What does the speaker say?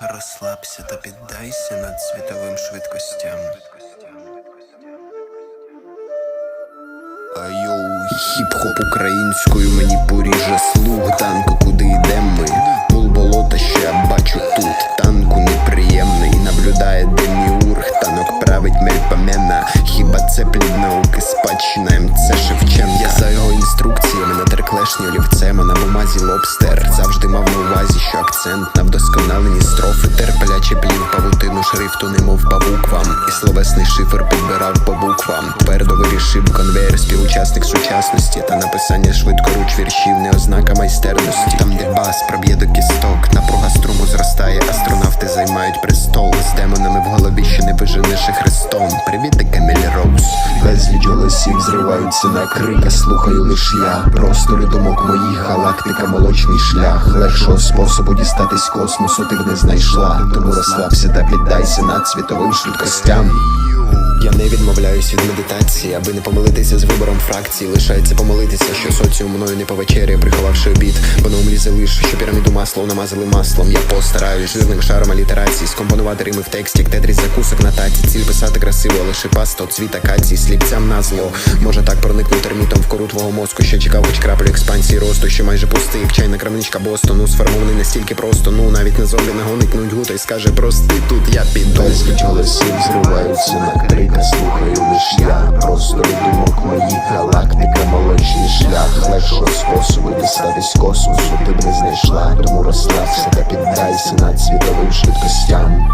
Розслабся та піддайся над світовим швидкостям. Айоу, хіп-хоп українською мені поріже слух танку, куди йдем ми. Мул болота, я бачу тут. Танку неприємний, наблюдає деміург, танок править мельпомена. Хіба це плід науки, спадщина МЦ акцент на вдосконалені строфи терпляче плів павутину шрифту, немов по буквам. І словесний шифр підбирав по буквам. Твердо вирішив конвейер, співучасник сучасності та написання швидкоруч віршів не ознака майстерності. Там, де бас проб'є до кісток, напруга струму зростає, астронавти займають престол з демонами в голові, що не виженеш хрестом. Привіт, Каміль Роуз. Зриваються на крик, слухаю лиш я. Простори думок моїх, галактика, молочний шлях. Легшого способу дістатись космосу ти б не знайшла. Тому розслабся та піддайся над світовим швидкостям. Я не відмовляюсь від медитації, аби не помилитися з вибором фракції. Лишається помилитися, що соціум мною не повечеряє, приховавши обід. Бо на умлі залиш, що піраміду маслом намазали маслом. Я постараюсь жирним шаром алітерації скомпонувати рими в тексті, тетріс закусок на таці. Ціль писати красиво, але шипасто цвіт акації, сліпцям на зло. Може так проникнути термітом в кору твого мозку, що чекав хоч краплю експансії росту, що майже пустий, як чайна крамничка Бостону. Сформований настільки просто, ну навіть на зомбі нагонить нудьгу, та й скаже прости, тут я піду. Зриваються на дістатись космосу ти б не знайшла. Тому розслабся та піддайся над світовим швидкостям.